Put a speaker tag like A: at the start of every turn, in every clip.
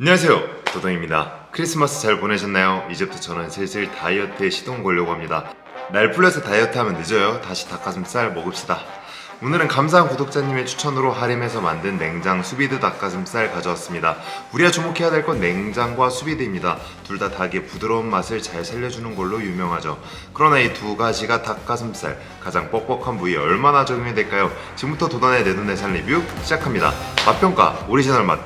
A: 안녕하세요. 도동입니다. 크리스마스 잘 보내셨나요? 이제부터 저는 슬슬 다이어트에 시동 걸려고 합니다. 날 풀려서 다이어트 하면 늦어요. 다시 닭가슴살 먹읍시다. 오늘은 감사한 구독자님의 추천으로 하림에서 만든 냉장 수비드 닭가슴살 가져왔습니다. 우리가 주목해야 될 건 냉장과 수비드입니다. 둘 다 닭의 부드러운 맛을 잘 살려주는 걸로 유명하죠. 그러나 이 두 가지가 닭가슴살 가장 뻑뻑한 부위에 얼마나 적용이 될까요? 지금부터 도단의 내돈내산 리뷰 시작합니다. 맛평가 오리지널 맛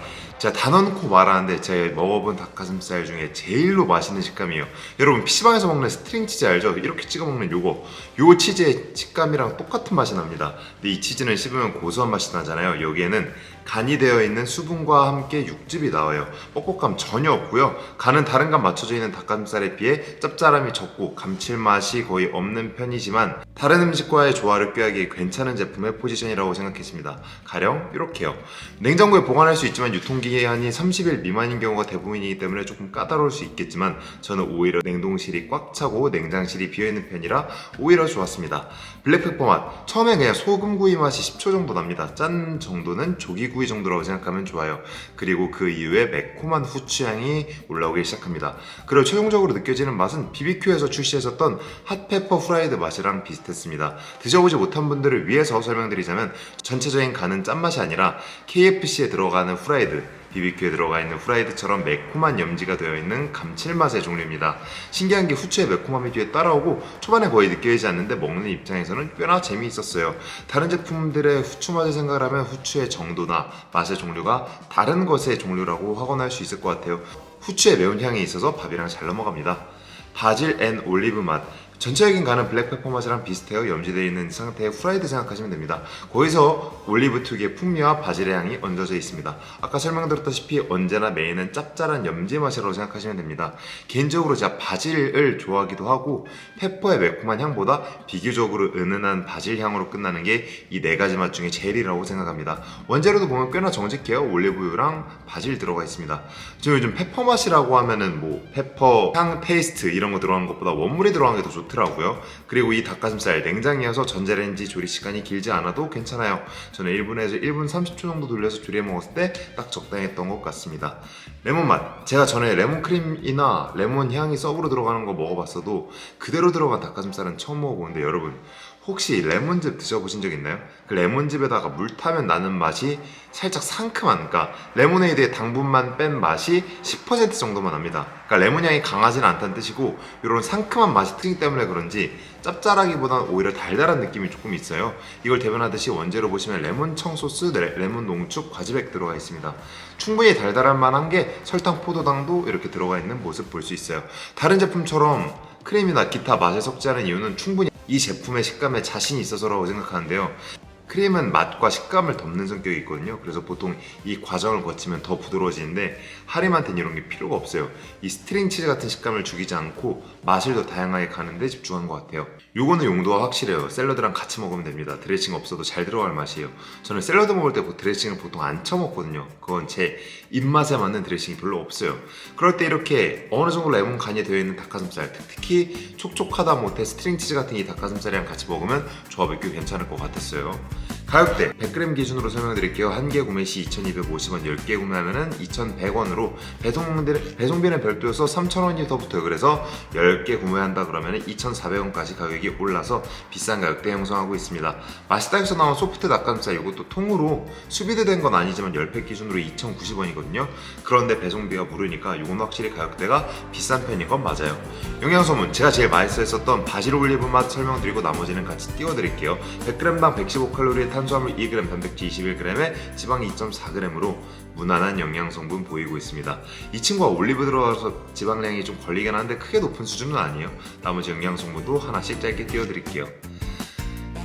A: 다 넣고 말하는데 제가 먹어본 닭가슴살 중에 제일로 맛있는 식감이에요. 여러분 PC방에서 먹는 스트링 치즈 알죠? 이렇게 찍어 먹는 요거 요 치즈의 식감이랑 똑같은 맛이 납니다. 근데 이 치즈는 씹으면 고소한 맛이 나잖아요. 여기에는 간이 되어 있는 수분과 함께 육즙이 나와요. 뻑뻑감 전혀 없고요. 간은 다른 간 맞춰져 있는 닭가슴살에 비해 짭짤함이 적고 감칠맛이 거의 없는 편이지만 다른 음식과의 조화를 꾀하기에 괜찮은 제품의 포지션이라고 생각했습니다. 가령 이렇게요. 냉장고에 보관할 수 있지만 유통기 한이 30일 미만인 경우가 대부분이기 때문에 조금 까다로울 수 있겠지만 저는 오히려 냉동실이 꽉 차고 냉장실이 비어있는 편이라 오히려 좋았습니다. 블랙페퍼 맛 처음에 그냥 소금구이 맛이 10초 정도 납니다. 짠 정도는 조기구이 정도라고 생각하면 좋아요. 그리고 그 이후에 매콤한 후추향이 올라오기 시작합니다. 그리고 최종적으로 느껴지는 맛은 BBQ에서 출시했었던 핫페퍼 프라이드 맛이랑 비슷했습니다. 드셔보지 못한 분들을 위해서 설명드리자면 전체적인 간은 짠맛이 아니라 KFC에 들어가는 프라이드 BBQ에 들어가 있는 프라이드처럼 매콤한 염지가 되어 있는 감칠맛의 종류입니다. 신기한 게 후추의 매콤함이 뒤에 따라오고 초반에 거의 느껴지지 않는데 먹는 입장에서는 꽤나 재미있었어요. 다른 제품들의 후추 맛을 생각을 하면 후추의 정도나 맛의 종류가 다른 것의 종류라고 확언할 수 있을 것 같아요. 후추의 매운 향이 있어서 밥이랑 잘 넘어갑니다. 바질 앤 올리브 맛. 전체적인 간은 블랙 페퍼 맛이랑 비슷해요. 염지되어 있는 상태의 후라이드 생각하시면 됩니다. 거기서 올리브 특유의 풍미와 바질의 향이 얹어져 있습니다. 아까 설명드렸다시피 언제나 메인은 짭짤한 염지 맛이라고 생각하시면 됩니다. 개인적으로 제가 바질을 좋아하기도 하고 페퍼의 매콤한 향보다 비교적으로 은은한 바질 향으로 끝나는 게 이 네 가지 맛 중에 제일이라고 생각합니다. 원재료도 보면 꽤나 정직해요. 올리브유랑 바질 들어가 있습니다. 지금 요즘 페퍼 맛이라고 하면은 뭐 페퍼 향 페이스트 이런 거 들어가는 것보다 원물이 들어가는 게더 좋 더라고요. 그리고 이 닭가슴살 냉장이어서 전자레인지 조리 시간이 길지 않아도 괜찮아요. 저는 1분에서 1분 30초 정도 돌려서 조리해 먹었을 때 딱 적당했던 것 같습니다. 레몬 맛. 제가 전에 레몬 크림이나 레몬 향이 썩으로 들어가는 거 먹어봤어도 그대로 들어간 닭가슴살은 처음 먹어보는데 여러분 혹시 레몬즙 드셔보신 적 있나요? 그 레몬즙에다가 물 타면 나는 맛이 살짝 상큼한, 그러니까 레모네이드의 당분만 뺀 맛이 10% 정도만 납니다. 그러니까 레몬 향이 강하지는 않다는 뜻이고 이런 상큼한 맛이 특징 때문에 그런지 짭짤하기보다는 오히려 달달한 느낌이 조금 있어요. 이걸 대변하듯이 원재료 보시면 레몬 청소스, 레- 레몬 농축, 과즙액 들어가 있습니다. 충분히 달달한 만한 게 설탕, 포도당도 이렇게 들어가 있는 모습 볼 수 있어요. 다른 제품처럼 크림이나 기타 맛을 섞지 않은 이유는 충분히 이 제품의 식감에 자신이 있어서라고 생각하는데요. 크림은 맛과 식감을 덮는 성격이 있거든요. 그래서 보통 이 과정을 거치면 더 부드러워지는데 하림한테는 이런 게 필요가 없어요. 이 스트링 치즈 같은 식감을 죽이지 않고 맛을 더 다양하게 가는데 집중한 것 같아요. 요거는 용도가 확실해요. 샐러드랑 같이 먹으면 됩니다. 드레싱 없어도 잘 들어갈 맛이에요. 저는 샐러드 먹을 때그 드레싱을 보통 안 쳐먹거든요. 그건 제 입맛에 맞는 드레싱이 별로 없어요. 그럴 때 이렇게 어느 정도 레몬 간이 되어 있는 닭가슴살, 특히 촉촉하다 못해 스트링 치즈 같은 이 닭가슴살이랑 같이 먹으면 조합이 꽤 괜찮을 것 같았어요. 가격대 100g 기준으로 설명드릴게요. 한 개 구매 시 2,250원, 10개 구매하면은 2,100원으로 배송 배송비는 별도여서 3,000원이 더 붙어요. 그래서 10개 구매한다 그러면은 2,400원까지 가격이 올라서 비싼 가격대 형성하고 있습니다. 해서 나온 소프트 닭가슴살 이것도 통으로 수비드 된 건 아니지만 10팩 기준으로 2,090원이거든요. 그런데 배송비가 무르니까 이건 확실히 가격대가 비싼 편인 건 맞아요. 영양소문 제가 제일 맛있어 했었던 바질 올리브 맛 설명드리고 나머지는 같이 띄워드릴게요. 100g당 115칼로리의 탄 수화물 2g, 단백질 21g에 지방 2.4g으로 무난한 영양 성분 보이고 있습니다. 이 친구가 올리브 들어가서 지방량이 좀 걸리긴 한데 크게 높은 수준은 아니에요. 나머지 영양 성분도 하나씩 짧게 띄워드릴게요.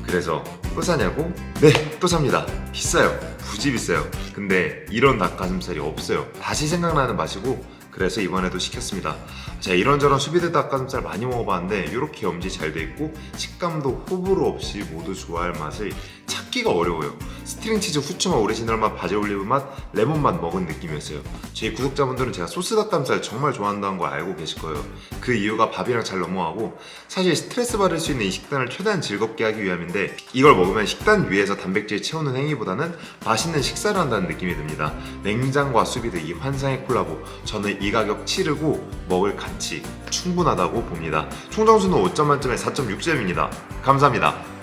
A: 그래서 또 사냐고? 네, 또 삽니다. 비싸요. 굳이 비싸요. 근데 이런 닭가슴살이 없어요. 다시 생각나는 맛이고 그래서 이번에도 시켰습니다. 제가 이런저런 수비드 닭가슴살 많이 먹어봤는데 이렇게 염지 잘 돼 있고 식감도 호불호 없이 모두 좋아할 맛을 찾기가 어려워요. 스트링 치즈 후추맛 오리지널 맛 바질 올리브 맛 레몬 맛 먹은 느낌이었어요. 제 구독자분들은 제가 소스 닭가슴살 정말 좋아한다는 거 알고 계실 거예요. 그 이유가 밥이랑 잘 넘어가고 사실 스트레스 받을 수 있는 이 식단을 최대한 즐겁게 하기 위함인데 이걸 먹으면 식단 위에서 단백질 채우는 행위보다는 맛있는 식사를 한다는 느낌이 듭니다. 냉장과 수비드 이 환상의 콜라보. 저는 이 가격 치르고 먹을 가치 충분하다고 봅니다. 총점수는 5점 만점에 4.6점입니다. 감사합니다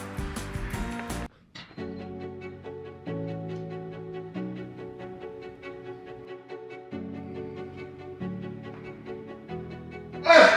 A: earth